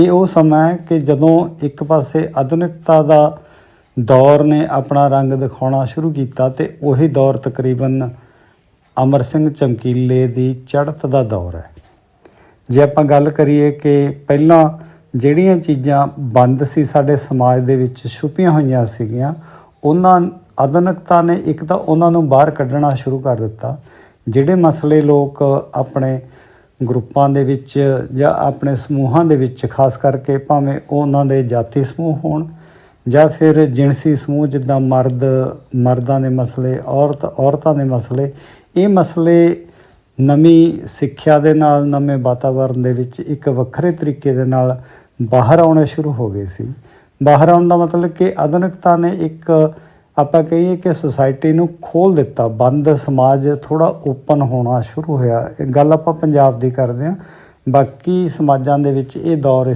ਇਹ ਉਹ ਸਮਾਂ ਹੈ ਕਿ ਜਦੋਂ ਇੱਕ ਪਾਸੇ ਆਧੁਨਿਕਤਾ ਦਾ ਦੌਰ ਨੇ ਆਪਣਾ ਰੰਗ ਦਿਖਾਉਣਾ ਸ਼ੁਰੂ ਕੀਤਾ ਤੇ ਉਹੀ ਦੌਰ ਤਕਰੀਬਨ ਅਮਰ ਸਿੰਘ ਚਮਕੀਲੇ ਦੀ ਚੜ੍ਹਤ ਦਾ ਦੌਰ ਹੈ। ਜੇ ਆਪਾਂ ਗੱਲ ਕਰੀਏ ਕਿ ਪਹਿਲਾਂ ਜਿਹੜੀਆਂ ਚੀਜ਼ਾਂ ਬੰਦ ਸੀ ਸਾਡੇ ਸਮਾਜ ਦੇ ਵਿੱਚ ਛੁਪੀਆਂ ਹੋਈਆਂ ਸੀਗੀਆਂ, ਉਹਨਾਂ ਆਧੁਨਿਕਤਾ ਨੇ ਇੱਕ ਤਾਂ ਉਹਨਾਂ ਨੂੰ ਬਾਹਰ ਕੱਢਣਾ ਸ਼ੁਰੂ ਕਰ ਦਿੱਤਾ, ਜਿਹੜੇ ਮਸਲੇ ਲੋਕ ਆਪਣੇ ਗਰੁੱਪਾਂ ਦੇ ਵਿੱਚ ਜਾਂ ਆਪਣੇ ਸਮੂਹਾਂ ਦੇ ਵਿੱਚ, ਖਾਸ ਕਰਕੇ ਭਾਵੇਂ ਉਹਨਾਂ ਦੇ ਜਾਤੀ ਸਮੂਹ ਹੋਣ ਜਾਂ ਫਿਰ ਜਿਣਸੀ ਸਮੂਹ, ਜਿੱਦਾਂ ਮਰਦ, ਮਰਦਾਂ ਦੇ ਮਸਲੇ, ਔਰਤ, ਔਰਤਾਂ ਦੇ ਮਸਲੇ, ਇਹ ਮਸਲੇ ਨਵੀਂ ਸਿੱਖਿਆ ਦੇ ਨਾਲ, ਨਵੇਂ ਵਾਤਾਵਰਣ ਦੇ ਵਿੱਚ ਇੱਕ ਵੱਖਰੇ ਤਰੀਕੇ ਦੇ ਨਾਲ ਬਾਹਰ ਆਉਣੇ ਸ਼ੁਰੂ ਹੋ ਗਏ ਸੀ। ਬਾਹਰ ਆਉਣ ਦਾ ਮਤਲਬ ਕਿ ਆਧੁਨਿਕਤਾ ਨੇ ਇੱਕ ਆਪਾਂ ਕਹੀਏ ਕਿ ਸੁਸਾਇਟੀ ਨੂੰ ਖੋਲ ਦਿੱਤਾ, ਬੰਦ ਸਮਾਜ ਥੋੜਾ ਓਪਨ ਹੋਣਾ ਸ਼ੁਰੂ ਹੋਇਆ। ਇਹ ਗੱਲ ਆਪਾਂ ਪੰਜਾਬ ਦੀ ਕਰਦੇ ਹਾਂ। ਬਾਕੀ ਸਮਾਜਾਂ ਦੇ ਵਿੱਚ ਇਹ ਦੌਰ